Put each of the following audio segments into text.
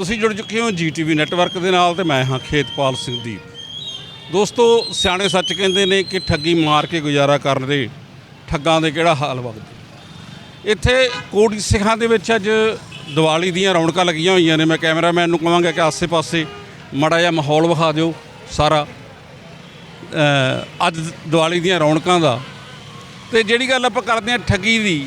ਤੁਸੀਂ ਜੁੜ ਚੁੱਕੇ ਹੋ ਜੀਟੀਵੀ ਨੈਟਵਰਕ ਦੇ ਨਾਲ ਤੇ ਮੈਂ ਹਾਂ ਖੇਤਪਾਲ ਸਿੰਘ ਦੀਪ ਦੋਸਤੋ, ਸਿਆਣੇ ਸੱਚ ਕਹਿੰਦੇ ਨੇ ਕਿ ਠੱਗੀ ਮਾਰ ਕੇ ਗੁਜ਼ਾਰਾ ਕਰਨ ਦੇ ਠੱਗਾਂ ਦੇ ਕਿਹੜਾ ਹਾਲ ਵਗਦੇ? ਇੱਥੇ ਕੋੜੀ ਸਿੱਖਾਂ ਦੇ ਵਿੱਚ ਅੱਜ ਦੀਵਾਲੀ ਦੀਆਂ ਰੌਣਕਾਂ ਲੱਗੀਆਂ ਹੋਈਆਂ ਨੇ। ਮੈਂ ਕੈਮਰਾਮੈਨ ਨੂੰ ਕਹਾਂਗਾ ਕਿ ਆਸੇ-ਪਾਸੇ ਮਾੜਾ ਜਿਹਾ ਮਾਹੌਲ ਵਿਖਾ ਦਿਓ ਸਾਰਾ। ਅੱਜ ਦੀਵਾਲੀ ਦੀਆਂ ਰੌਣਕਾਂ ਦਾ। ਤੇ ਜਿਹੜੀ ਗੱਲ ਆਪਾਂ ਕਰਦੇ ਹਾਂ ਠੱਗੀ ਦੀ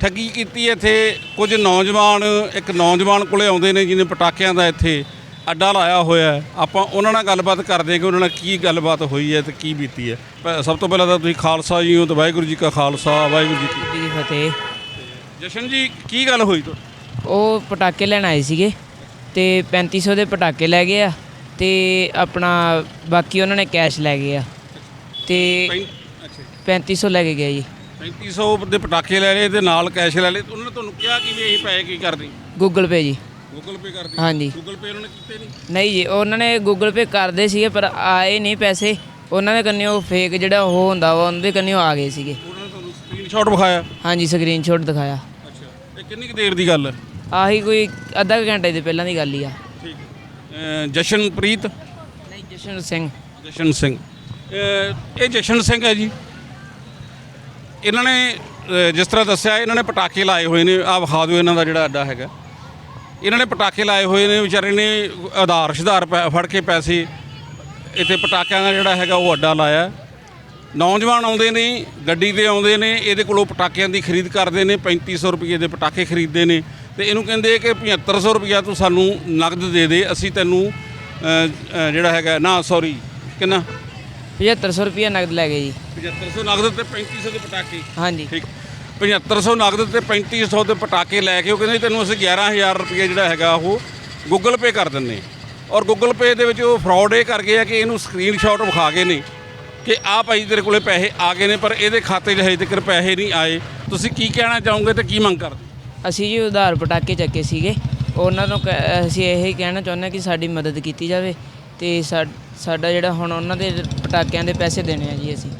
ਠੱਗੀ ਕੀਤੀ ਇੱਥੇ। ਕੁਝ ਨੌਜਵਾਨ ਇੱਕ ਨੌਜਵਾਨ ਕੋਲੇ ਆਉਂਦੇ ਨੇ ਜਿਹਨੇ ਪਟਾਕਿਆਂ ਦਾ ਇੱਥੇ ਅੱਡਾ ਲਾਇਆ ਹੋਇਆ ਹੈ। ਆਪਾਂ ਉਹਨਾਂ ਨਾਲ ਗੱਲਬਾਤ ਕਰਦੇ ਹਾਂ ਕਿ ਉਹਨਾਂ ਨਾਲ ਕੀ ਗੱਲਬਾਤ ਹੋਈ ਹੈ ਤੇ ਕੀ ਬੀਤੀ ਹੈ। ਪ- ਸਭ ਤੋਂ ਪਹਿਲਾਂ ਤਾਂ ਤੁਸੀਂ ਖਾਲਸਾ ਜੀ ਹੋ ਤੇ ਵਾਹਿਗੁਰੂ ਜੀ ਕਾ ਖਾਲਸਾ ਵਾਹਿਗੁਰੂ ਜੀ ਕੀ ਜੀ ਫਤਿਹ। ਜਸ਼ਨ ਜੀ ਕੀ ਗੱਲ ਹੋਈ ਤੁਹਾਡੀ ਉਹ ਪਟਾਕੇ ਲੈਣ ਆਏ ਸੀਗੇ ਤੇ 3500 ਦੇ ਪਟਾਕੇ ਲੈ ਗਏ ਆ ਤੇ ਆਪਣਾ ਬਾਕੀ ਉਹਨਾਂ ਨੇ ਕੈਸ਼ ਲੈ ਗਏ ਆ। ਤੇ ਅੱਛਾ 3500 ਲੈ ਕੇ ਗਏ ਜੀ। 3500 ਦੇ ਪਟਾਕੇ ਲੈ ਲਏ ਤੇ ਨਾਲ ਕੈਸ਼ ਲੈ ਲਏ। ਤੇ ਉਹਨਾਂ ਨੇ ਤੁਹਾਨੂੰ ਕਿਹਾ ਕਿ ਵੀ ਇਹ ਪੈਸੇ ਕੀ ਕਰਦੀ? ਗੂਗਲ ਪੇ ਜੀ। ਗੂਗਲ ਪੇ ਕਰਦੀ। ਹਾਂਜੀ। ਗੂਗਲ ਪੇ ਉਹਨਾਂ ਨੇ ਕੀਤੇ ਨਹੀਂ ਨਹੀਂ ਜੀ ਉਹਨਾਂ ਨੇ ਗੂਗਲ ਪੇ ਕਰਦੇ ਸੀਗੇ ਪਰ ਆਏ ਨਹੀਂ ਪੈਸੇ। ਉਹਨਾਂ ਦੇ ਕੰਨੇ ਉਹ ਫੇਕ ਜਿਹੜਾ ਉਹ ਹੁੰਦਾ ਵਾ ਉਹਦੇ ਕੰਨੇ ਆ ਗਏ ਸੀਗੇ। ਉਹਨਾਂ ਨੇ ਤੁਹਾਨੂੰ ਸਕਰੀਨਸ਼ਾਟ ਵਿਖਾਇਆ? ਹਾਂਜੀ ਸਕਰੀਨਸ਼ਾਟ ਦਿਖਾਇਆ। ਅੱਛਾ। ਇਹ ਕਿੰਨੀ ਕੁ ਦੇਰ ਦੀ ਗੱਲ? ਹੈ ਆਹੀ ਕੋਈ ਅੱਧਾ ਕੁ ਘੰਟੇ ਦੇ ਪਹਿਲਾਂ ਦੀ ਗੱਲ ਹੀ ਆ। ਠੀਕ ਜਸ਼ਨਪ੍ਰੀਤ? ਨਹੀਂ ਜਸ਼ਨ ਸਿੰਘ। ਜਸ਼ਨ ਸਿੰਘ। ਅਹ ਇਹ ਜਸ਼ਨ ਸਿੰਘ ਹੈ ਜੀ। ਇਹਨਾਂ ਨੇ ਅਹ ਜਿਸ ਤਰ੍ਹਾਂ ਦੱਸਿਆ ਇਹਨਾਂ ਨੇ ਪਟਾਕੇ ਲਾਏ ਹੋਏ ਨੇ। ਆ ਵਿਖਾ ਦਿਓ ਇਹਨਾਂ ਦਾ ਜਿਹੜਾ ਅੱਡਾ ਹੈਗਾ। ਇਹਨਾਂ ਨੇ ਪਟਾਕੇ ਲਾਏ ਹੋਏ ਨੇ ਵਿਚਾਰੇ ਨੇ ਆਧਾਰ ਸ਼ੁਧਾਰ ਪੈ- ਫੜ ਕੇ ਪੈਸੇ ਇੱਥੇ ਪਟਾਕਿਆਂ ਦਾ ਜਿਹੜਾ ਹੈਗਾ ਉਹ ਅੱਡਾ ਲਾਇਆ। ਨੌਜਵਾਨ ਆਉਂਦੇ ਨੇ ਗੱਡੀ ਤੇ ਆਉਂਦੇ ਨੇ ਇਹਦੇ ਕੋਲੋਂ ਪਟਾਕਿਆਂ ਦੀ ਖਰੀਦ ਕਰਦੇ ਨੇ 3500 ਰੁਪਏ ਦੇ ਪਟਾਕੇ ਖਰੀਦਦੇ ਨੇ। ਤੇ ਇਹਨੂੰ ਕਹਿੰਦੇ ਕਿ 7500 ਰੁਪਇਆ ਤੂੰ ਸਾਨੂੰ ਨਗਦ ਦੇ ਦੇ ਅਸੀਂ ਤੈਨੂੰ ਅਹ, ਅਹ, ਜਿਹੜਾ ਹੈਗਾ ਨਾ ਸੌਰੀ ਕਿੰਨਾ? 7500 ਰੁਪਏ ਨਗਦ ਲੈ ਗਏ ਜੀ। 7500 ਨਗਦ ਤੇ 3500 ਦੇ ਪਟਾਕੇ। ਹਾਂਜੀ। ਠੀਕ। 7500 ਨਗਦ ਤੇ 3500 ਦੇ ਪਟਾਕੇ ਲੈ ਕੇ ਉਹ ਕਹਿੰਦੇ ਤੈਨੂੰ ਅਸੀਂ 11000 ਰੁਪਏ ਜਿਹੜਾ ਹੈਗਾ ਉਹ ਗੂਗਲ ਪੇ ਕਰ ਦਿੰਨੇ ਔਰ ਗੂਗਲ ਪੇ ਦੇ ਵਿੱਚ ਉਹ ਫਰਾਡ ਇਹ ਕਰ ਗਏ ਆ ਕਿ ਇਹਨੂੰ ਸਕਰੀਨਸ਼ਾਟ ਵਿਖਾ ਗਏ ਨੇ ਕਿ ਆ ਭਾਈ ਤੇਰੇ ਕੋਲੇ ਪੈਸੇ ਆ ਗਏ ਨੇ ਪਰ ਇਹਦੇ ਖਾਤੇ 'ਚ ਹਜੇ ਤੱਕ ਪੈਸੇ ਨਹੀਂ ਆਏ। ਤੁਸੀਂ ਕੀ ਕਹਿਣਾ ਚਾਹੋਗੇ ਤੇ ਕੀ ਮੰਗ ਕਰਦੇ? ਅਸੀਂ ਜੀ ਉਧਾਰ ਪਟਾਕੇ ਚੱਕੇ ਸੀਗੇ। ਉਹਨਾਂ ਨੂੰ ਕਹਿ- ਅਸੀਂ ਇਹ ਹੀ ਕਹਿਣਾ ਚਾਹੁੰਦੇ ਹਾਂ ਕਿ ਸਾਡੀ ਮਦਦ ਕੀਤੀ ਜਾਵੇ ਤੇ ਸਾ- ਸਾਡਾ ਜਿਹੜਾ ਹੁਣ ਉਹਨਾਂ ਦੇ ਪਟਾਕਿਆਂ ਦੇ ਪੈਸੇ ਦੇਣੇ ਆ ਜੀ ਅਸੀਂ।